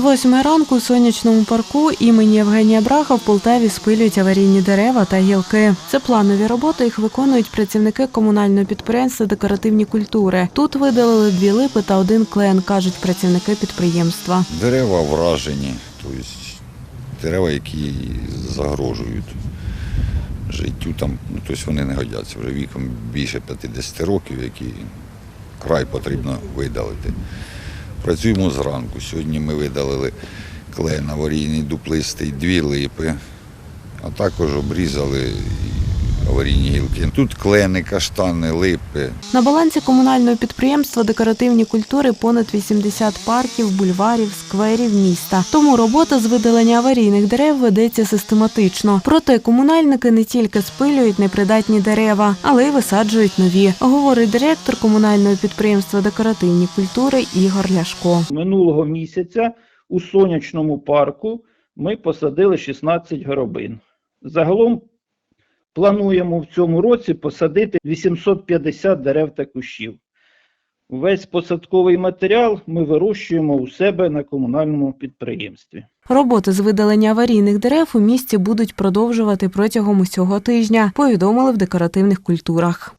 восьми ранку у сонячному парку імені Євгенія Браха в Полтаві спилюють аварійні дерева та гілки. Це планові роботи. Їх виконують працівники комунального підприємства декоративні культури. Тут видалили дві липи та один клен, кажуть працівники підприємства. Дерева вражені, тобто дерева, які загрожують життю там, ну, тобто вони не годяться вже віком більше 50 років, які край потрібно видалити. Працюємо зранку. Сьогодні ми видалили клен аварійний дуплистий, дві липи, а також обрізали аварійні гілки. Тут клени, каштани, липи, На балансі комунального підприємства декоративні культури понад 80 парків, бульварів, скверів міста. Тому робота з видалення аварійних дерев ведеться систематично. Проте комунальники не тільки спилюють непридатні дерева, але й висаджують нові, говорить директор комунального підприємства декоративні культури Ігор Ляшко. Минулого місяця у сонячному парку ми посадили 16 горобин. Загалом плануємо в цьому році посадити 850 дерев та кущів. Весь посадковий матеріал ми вирощуємо у себе на комунальному підприємстві. Роботи з видалення аварійних дерев у місті будуть продовжувати протягом усього тижня, повідомили в декоративних культурах.